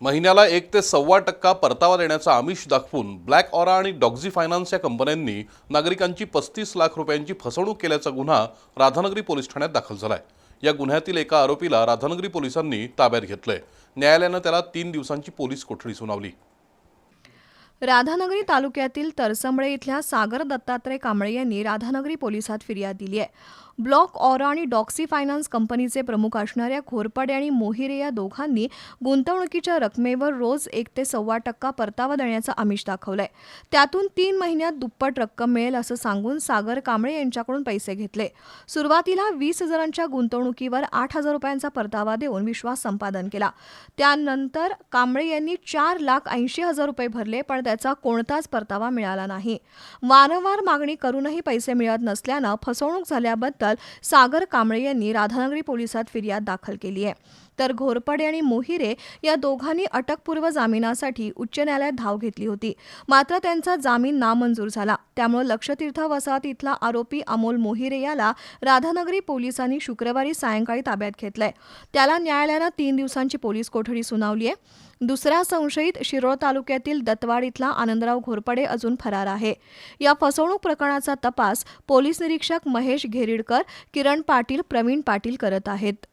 महिन्याला एक ते सव्वा टक्का परतावा देण्याचा आमिष दाखवून ब्लॅक ऑरा आणि डॉक्झी फायनान्स या कंपन्यांनी नागरिकांची पस्तीस लाख रुपयांची फसवणूक केल्याचा गुन्हा राधानगरी पोलीस ठाण्यात दाखल झाला आहे या गुन्ह्यातील एका आरोपीला राधानगरी पोलिसांनी ताब्यात घेतलंय. न्यायालयानं त्याला तीन दिवसांची पोलीस कोठडी सुनावली. राधानगरी तालुक्यातील तरसंबळे इथल्या सागर दत्तात्रय कांबळे यांनी राधानगरी पोलिसात फिर्याद दिली आहे. ब्लॉक ऑरा आणि डॉक्सी फायनान्स कंपनीचे प्रमुख असणाऱ्या घोरपडे आणि मोहिरे या दोघांनी गुंतवणुकीच्या रकमेवर रोज एक ते सव्वा टक्का परतावा देण्याचं आमिष दाखवलंय. त्यातून तीन महिन्यात दुप्पट रक्कम मिळेल असं सांगून सागर कांबळे यांच्याकडून पैसे घेतले. सुरुवातीला वीस हजारांच्या गुंतवणुकीवर आठ हजार रुपयांचा परतावा देऊन विश्वास संपादन केला. त्यानंतर कांबळे यांनी चार लाख ऐंशी हजार रुपये भरले पण त्याचा कोणताच परतावा मिळाला नाही. वारंवार मागणी करूनही पैसे मिळत नसल्यानं फसवणूक झाल्याबद्दल सागर कांबळे यांनी राधानगरी पोलिसात फिर्याद दाखल केली आहे. तर घोरपडे आणि मोहिरे या दोघांनी अटकपूर्व जामिनासाठी उच्च न्यायालयात धाव घेतली होती. मात्र त्यांचा जामीन नामंजूर झाला. त्यामुळे लक्षतीर्थ वसाहत इथला आरोपी अमोल मोहिरे याला राधानगरी पोलिसांनी शुक्रवारी सायंकाळी ताब्यात घेतलंय. त्याला न्यायालयानं तीन दिवसांची पोलीस कोठडी सुनावली आहे. दुसरा संशयित शिरोळ तालुक्यातील दत्तवाड इथला आनंदराव घोरपडे अजून फरार आहे. या फसवणूक प्रकरणाचा तपास पोलीस निरीक्षक महेश घेरिडकर किरण पाटील प्रवीण पाटील करत आहेत.